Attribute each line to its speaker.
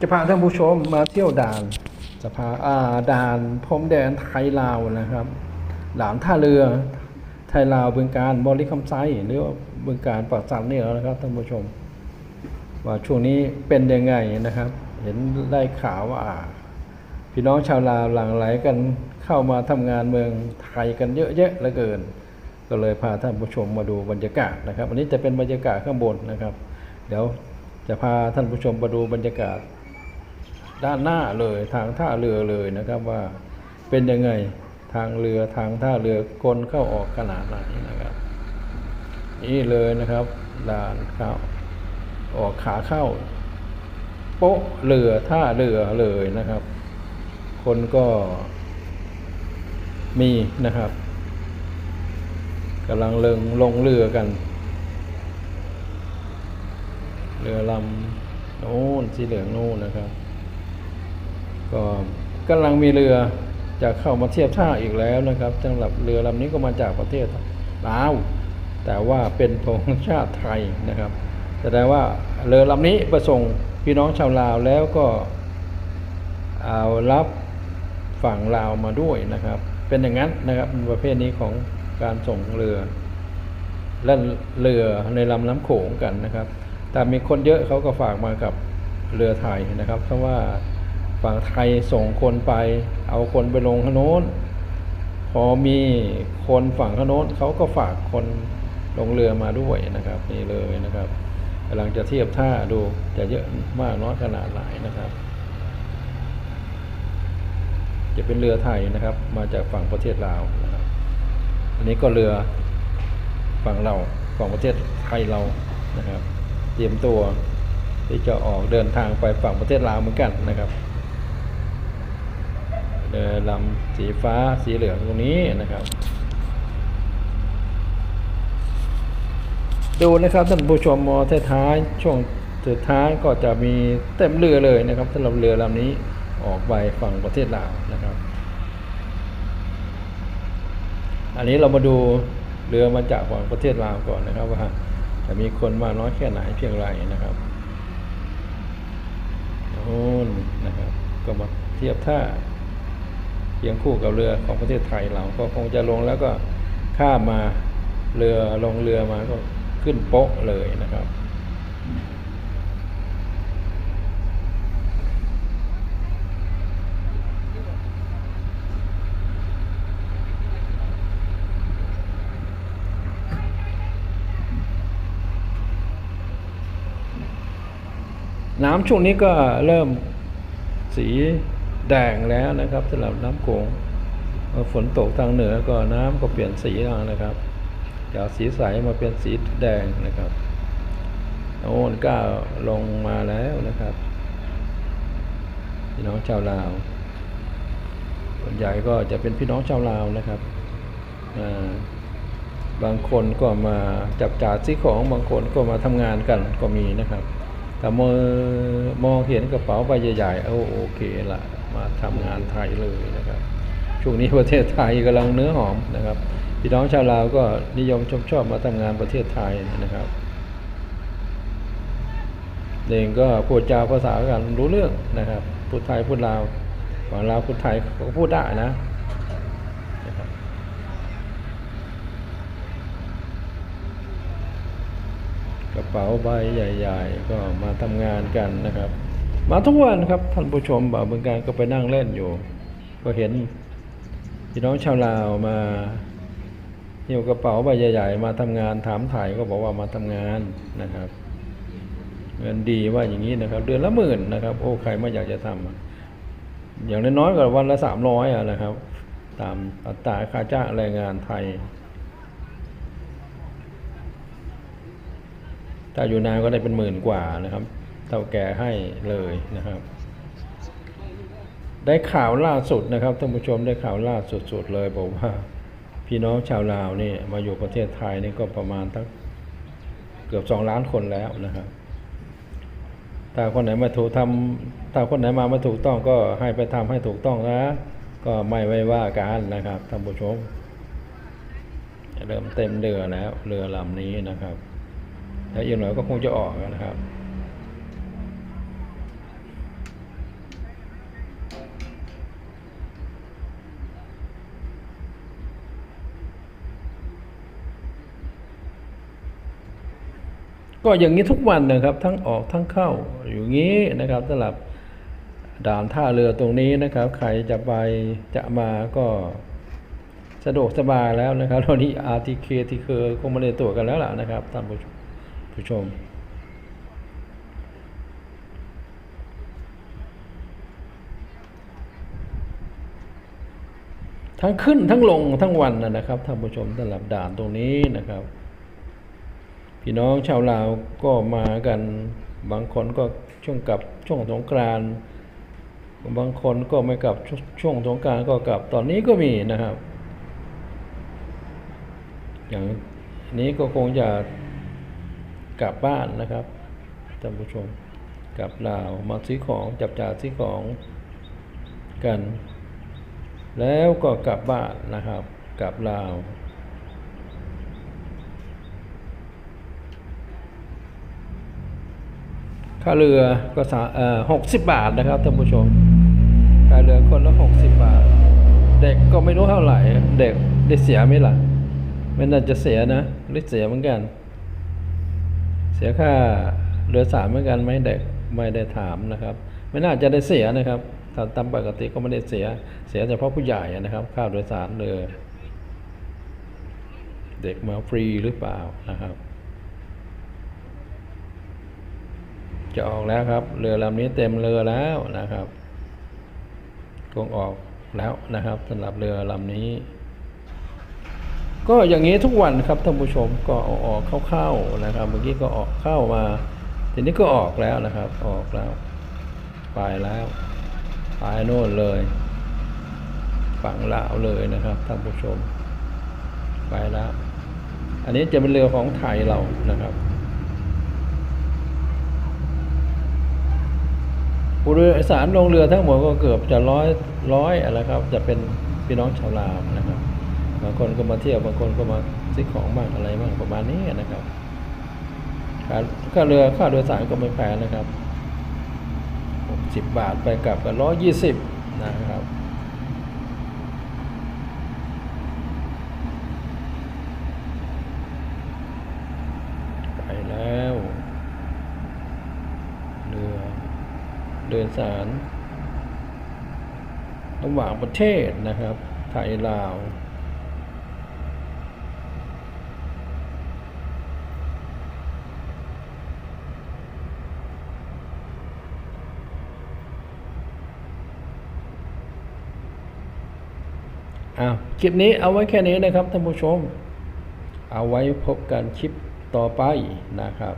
Speaker 1: จะพาท่านผู้ชมมาเที่ยวด่านจะพาอ่าด่านพรมแดนไทยลาวนะครับด่านท่าเรือไทยลาวเบึงการบริคำไซหรือว่าเบึงการปากสันนี่แล้วนะครับท่านผู้ชม ว่าช่วงนี้เป็นยังไงนะครับ เห็นได้ข่าวว่าพี่น้องชาวลาวหลั่งไหลกันเข้ามาทำงานเมืองไทยกันเยอะแยะเหลือเกิน ก็เลยพาท่านผู้ชมมาดูบรรยากาศนะครับ อันนี้จะเป็นบรรยากาศข้างบนนะครับ เดี๋ยวจะพาท่านผู้ชมมาดูบรรยากาศ ด้านหน้าเลยทางท่าเรือเลยนะครับว่าเป็นยังไงทางเรือทางท่าเรือคนเข้าออกขนาดไหนนะครับ นี่เลยนะครับด่านเข้าออกขาเข้า โป๊ะเรือท่าเรือเลยนะครับ คนก็มีนะครับกำลังเลิงลงเรือกัน เรือลำโน้นสีเหลืองโน้นนะครับ ก็กำลังมีเรือจะเข้ามาเทียบท่าอีกแล้วนะครับสำหรับเรือลำนี้ก็มาจากประเทศลาว แต่ว่าเป็นธงชาติไทยนะครับ แสดงว่าเรือลำนี้ประส่งพี่น้องชาวลาวแล้วก็เอารับฝั่งลาวมาด้วยนะครับ เป็นอย่างนั้นนะครับประเภทนี้ของการส่งเรือและเรือในลำน้ำโขงกันนะครับ แต่มีคนเยอะเขาก็ฝากมากับเรือไทยนะครับ เพราะว่า ฝั่งไทยส่งคนไป เอาคนไปลงขน้นพอมีคนฝั่งขน้นเขาก็ฝากคนลงเรือมาด้วยนะครับนี่เลยนะครับกำลังจะเทียบท่าดูจะเยอะมากน้อยขนาดไหนนะครับ จะเป็นเรือไทยนะครับ มาจากฝั่งประเทศลาวนะครับอันนี้ก็เรือฝั่งเราฝั่งประเทศไทยเรานะครับ เตรียมตัวที่จะออกเดินทางไปฝั่งประเทศลาวเหมือนกันนะครับ เรือลำสีฟ้าสีเหลืองตรงนี้นะครับ ดูนะครับท่านผู้ชมมอท้ายช่วงสุดท้ายก็จะมีเต็มเรือเลยนะครับสำหรับเรือลำนี้ออกไปฝั่งประเทศลาวนะครับ อันนี้เรามาดูเรือมาจากฝั่งประเทศลาวก่อนนะครับว่าจะมีคนมาน้อยแค่ไหนเพียงไรนะครับโน่นนะครับ ก็มาเทียบท่า เคียงคู่กับเรือของประเทศไทยเราก็คงจะลงแล้วก็ข้ามมาเรือลงเรือมาก็ขึ้นโป๊ะเลยนะครับ น้ำช่วงนี้ก็เริ่มสี แดงแล้วนะครับสำหรับน้ำโขงเมื่อฝนตกทางเหนือก็น้ำก็เปลี่ยนสีแล้วนะครับจากสีใสมาเป็นสีแดงนะครับโน่นก้าวลงมาแล้วนะครับพี่น้องชาวลาวส่วนใหญ่ก็จะเป็นพี่น้องชาวลาวนะครับบางคนก็มาจับจ่ายซื้อของบางคนก็มาทำงานกันก็มีนะครับ แต่มอมองเห็นกระเป๋าใบใหญ่ๆเอาโอเคละ มาทำงานไทยเลยนะครับ ช่วงนี้ประเทศไทยกำลังเนื้อหอมนะครับ พี่น้องชาวลาวก็นิยมชมชอบมาทำงานประเทศไทยนะครับเองก็พูดจาภาษากันรู้เรื่องนะครับ พูดไทยพูดลาวฝั่งลาวพูดไทยก็พูดได้นะกระเป๋าใบใหญ่ ๆ ก็มาทำงานกันนะครับ มาทุกวันครับท่านผู้ชมบ่าวเมืองการก็ไปนั่งเล่นอยู่ ก็เห็นพี่น้องชาวลาวมาหิ้วกระเป๋าใบใหญ่ ๆ มาทำงานถามถ่ายก็บอกว่ามาทำงานนะครับ เงินดีว่าอย่างนี้นะครับ เดือนละหมื่นนะครับ โอ้ใครไม่อยากจะทำอะอย่างน้อยๆก็วันละสามร้อยอะนะครับ ตามอัตราค่าจ้างแรงงานไทยถ้าอยู่นานก็ได้เป็นหมื่นกว่านะครับ เท่าแก่ให้เลยนะครับ ได้ข่าวล่าสุดนะครับท่านผู้ชมได้ข่าวล่าสุดๆเลยบอกว่าพี่น้องชาวลาวนี่มาอยู่ประเทศไทยนี่ก็ประมาณตั้งเกือบสองล้านคนแล้วนะครับถ้าคนไหนมาถูกทำถ้าคนไหนมาไม่ถูกต้องก็ให้ไปทำให้ถูกต้องนะก็ไม่ไว้ว่ากันนะครับท่านผู้ชมเริ่มเต็มเรือแล้วเรือลำนี้นะครับ แล้วอีกหน่อยก็คงจะออกนะครับ ก็อย่างนี้ทุกวันนะครับ ทั้งออกทั้งเข้าอยู่งี้นะครับสำหรับด่านท่าเรือตรงนี้นะครับ ใครจะไปจะมาก็สะดวกสบายแล้วนะครับตอนนี้ RTK ที่เคยคงไม่ได้ตรวกันแล้วล่ะนะครับท่านผู้ชมผู้ชมทั้งขึ้นทั้งลงทั้งวันนะครับท่านผู้ชมสำหรับด่านตรงนี้นะครับ พี่น้องชาวลาวก็มากันบางคนก็ช่วงกลับช่วงสงกรานต์บางคนก็ไม่กลับช่วงสงกรานต์ก็กลับตอนนี้ก็มีนะครับ อย่างนี้ก็คงจะกลับบ้านนะครับท่านผู้ชมกลับลาวมาซื้อของจับจ่ายซื้อของกัน แล้วก็กลับบ้านนะครับ กลับลาว ค่าเรือก็สาเอ่อหกสิบบาทนะครับท่านผู้ชมค่าเรือคนละหกสิบบาท เด็กก็ไม่รู้เท่าไหร่ เด็กได้เสียไหมล่ะไม่น่าจะเสียนะหรือเสียเหมือนกัน เสียค่าเรือสารเหมือนกันไหมเด็กไม่ได้ถามนะครับ ไม่น่าจะได้เสียนะครับตามตามปกติก็ไม่ได้เสีย เสียเฉพาะผู้ใหญ่นะครับ ค่าโดยสารเรือเด็กมาฟรีหรือเปล่านะครับ จะออกแล้วครับ เรือลำนี้เต็มเรือแล้วนะครับคงออกแล้วนะครับสำหรับเรือลำนี้ ก็อย่างนี้ทุกวันครับท่านผู้ชมก็เอาออกเข้าๆนะครับ เมื่อกี้ก็ออกเข้ามาทีนี้ก็ออกแล้วนะครับ ออกแล้วไปแล้วไปโน่นเลยฝั่งลาวเลยนะครับท่านผู้ชม ไปแล้ว อันนี้จะเป็นเรือของไทยเรานะครับ ผู้โดยสารลงเรือทั้งหมดก็เกือบจะร้อยร้อยอะไรครับ จะเป็นพี่น้องชาวลาวนะครับบางคนก็มาเที่ยวบางคนก็มาซื้อของบ้างอะไรบ้างประมาณนี้นะครับค่าค่าเรือค่าโดยสารก็ไม่แพงนะครับสิบบาทไปกลับกันร้อยยี่สิบนะครับ ไปแล้ว เรือ สาร ระหว่างประเทศนะครับ ไทยลาว อ้าว คลิปนี้เอาไว้แค่นี้นะครับท่านผู้ชม เอาไว้พบกันคลิปต่อไปนะครับ